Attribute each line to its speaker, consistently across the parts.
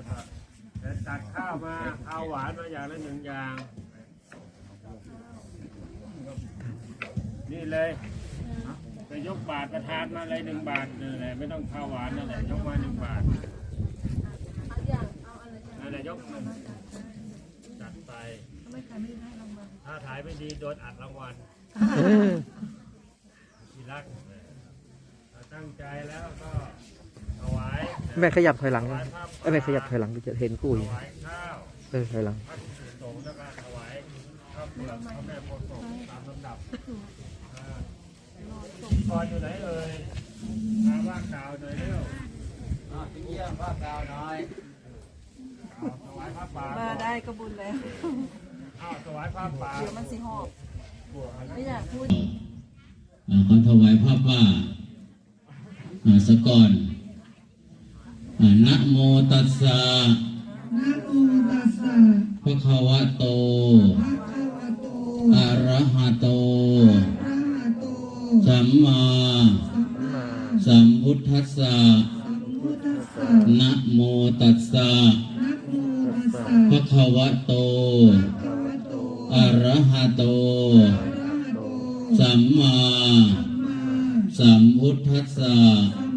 Speaker 1: แล้วก็เดี๋ยวตัดข้าวมาข้าวหวานมาอย่างละหนึ่งอย่าง นี่เลยไปยกบาทประทานมาเลยหนึ่งบาทนี่แหละไม่ต้องข้าวหวานนั่นแหละยกมาหนึ่งบาทนั่นแหละยกมาจัดไปถ้าถ่ายไม่ดีโดนอัดรางวัลที่รักถ้าตั้งใจแล้วก็ถวาย
Speaker 2: แม่ขยับถอยหลัง
Speaker 1: ถ
Speaker 2: นะ
Speaker 1: วายภาพ
Speaker 2: เอ้ยแม่ขยับถอยหลังจะเห็นกู้อ
Speaker 1: ถ
Speaker 2: ยู่
Speaker 1: วายข้าว
Speaker 2: เออถอยหลัง
Speaker 1: พระภิกษุสงฆ์แล้วก็ถวายข้าวเปลือกพระแม่โพธิ์ศพตามลำดับอ่าพรอยู่ไหนเอ่ยมาว่ากล่าวหน่อยเร็ว
Speaker 3: เยี่ยมว่ากล่าวน้อย
Speaker 1: อ้าวถวายพระป่า
Speaker 4: มาได้ก็บุญแล้ว
Speaker 1: อ้าวถวายพระป่า
Speaker 4: เดี๋ยวมันสิหอบไม่อยากพูด
Speaker 3: อ่าขอถวายภาพว่าอ่าสก่อนอ่า นะโมตัสสะ
Speaker 5: นะโมตัสสะ
Speaker 3: ภะคะวะโต
Speaker 5: ภะคะวะโต
Speaker 3: อะระหะโต
Speaker 5: อะระหะโต
Speaker 3: สัมมา
Speaker 5: สัมมา
Speaker 3: สัมพุทธัสสะ
Speaker 5: สัมพุทธัสสะ
Speaker 3: นะโมตัสสะ
Speaker 5: นะโมตัสสะ
Speaker 3: ภะคะวะโต
Speaker 5: ภะคะวะโต
Speaker 3: อะระหะโต
Speaker 5: อะระหะโต
Speaker 3: สัมมา
Speaker 5: สัมมา
Speaker 3: สัมพุทธัสสะ
Speaker 5: สัมพุทธัสสะ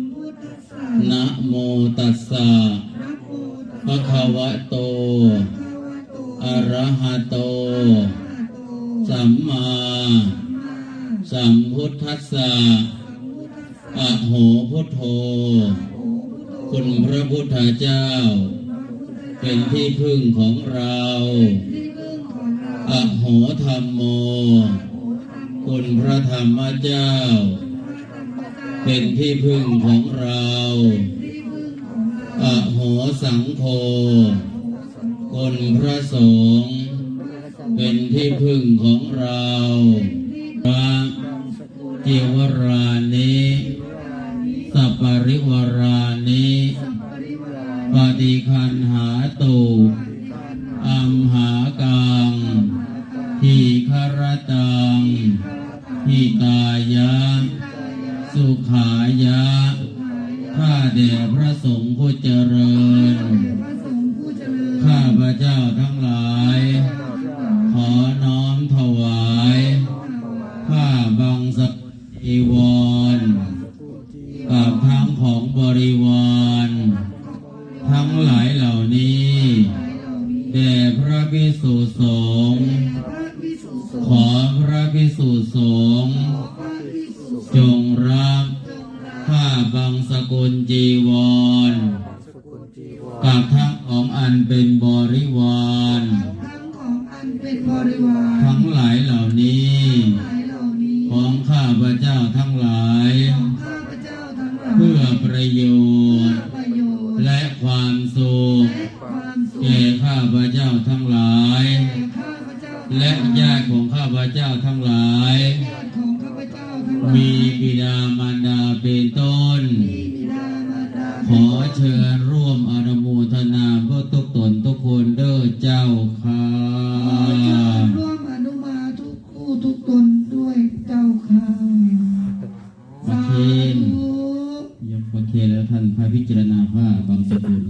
Speaker 3: นะโมตัสสะ
Speaker 5: นะโมตัส
Speaker 3: ภะ
Speaker 5: สะ
Speaker 3: คะวะโต
Speaker 5: ภะคะวะโต
Speaker 3: อะระหะโต
Speaker 5: อะระหะโต
Speaker 3: สัมมา
Speaker 5: สัมมา
Speaker 3: สัมพุทธัสสะ
Speaker 5: สัมพุทธัสสะ
Speaker 3: อะโหพุทโธ
Speaker 5: โอพุทโธ
Speaker 3: คุณพระพุทธเจ้า เป็นที่พึ่งของเรา
Speaker 5: ที่พึ่งของเรา
Speaker 3: อะโหธรรมโม
Speaker 5: โอธรรมโม
Speaker 3: คุณพระธรรมเจ้า
Speaker 5: พระธรรม เป็
Speaker 3: นที่พึ่งของเรา
Speaker 5: อะ
Speaker 3: โหสังโฆคุณพระสงฆ์เป็นที่พึ่งของเราพระจิวรานิสัปปริวรานิปฏิคันหาตุอัมหากังทีคารตังทิตายะ แด่พระสงฆ์ผู้เจริญ
Speaker 5: พระสงฆ์ผู้เจริญ
Speaker 3: ข้าพระเจ้าทั้งหลาย ขอน้อมถวายผ้าบางสกุลจีวรกับทั้งของบริวารทั้งหลายเหล่านี้แด่พระพิสุสงฆ์
Speaker 5: พระภิกษุสงฆ์
Speaker 3: ขอพระพิสุสงฆ์
Speaker 5: พระภิกษุส
Speaker 3: จ
Speaker 5: ง
Speaker 3: กับทั้งของอันเป็นบริวาร
Speaker 5: ทั้งของอันเป็นบริวาร
Speaker 3: ทั้งหลายเหล่านี้
Speaker 5: หลายเหล่านี้
Speaker 3: ของข้าพระเจ้าทั้งหลาย
Speaker 5: ของข้าพเจ้าทั้งหลาย
Speaker 3: เพื่อประโย
Speaker 5: เพื่อ
Speaker 3: ชน์
Speaker 5: ประโยชน์
Speaker 3: และความสุข
Speaker 5: และความสุข
Speaker 3: แก่ข้าพระเจ้าทั้งหลาย
Speaker 5: แก่ข้าพเจ้า
Speaker 3: และญาติของข้าพระเจ้าทั้งหลาย
Speaker 5: ญาติของข้าพเจ้าทั้งหลาย
Speaker 3: มีบิดามารดาเป็นต้นาค่ะ
Speaker 5: ขอเชิญร่วมอนุมาทุกคู่ทุกตนด้วยเจ้าค่ะ
Speaker 3: โอเค
Speaker 5: สาธุ
Speaker 3: ยกโอเคแล้วท่านพระพิจารณาผ้าบางสกุล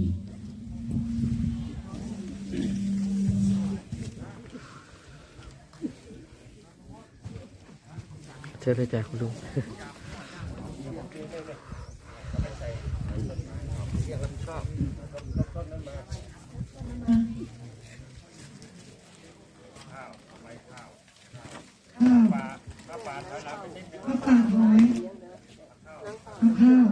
Speaker 2: เชิญเลยจ้ะคุณลุง
Speaker 5: ข้าว
Speaker 1: ป่าวป่าถอยหลังไปนิดนึง
Speaker 5: ข้าวปากหอยเอาข้าว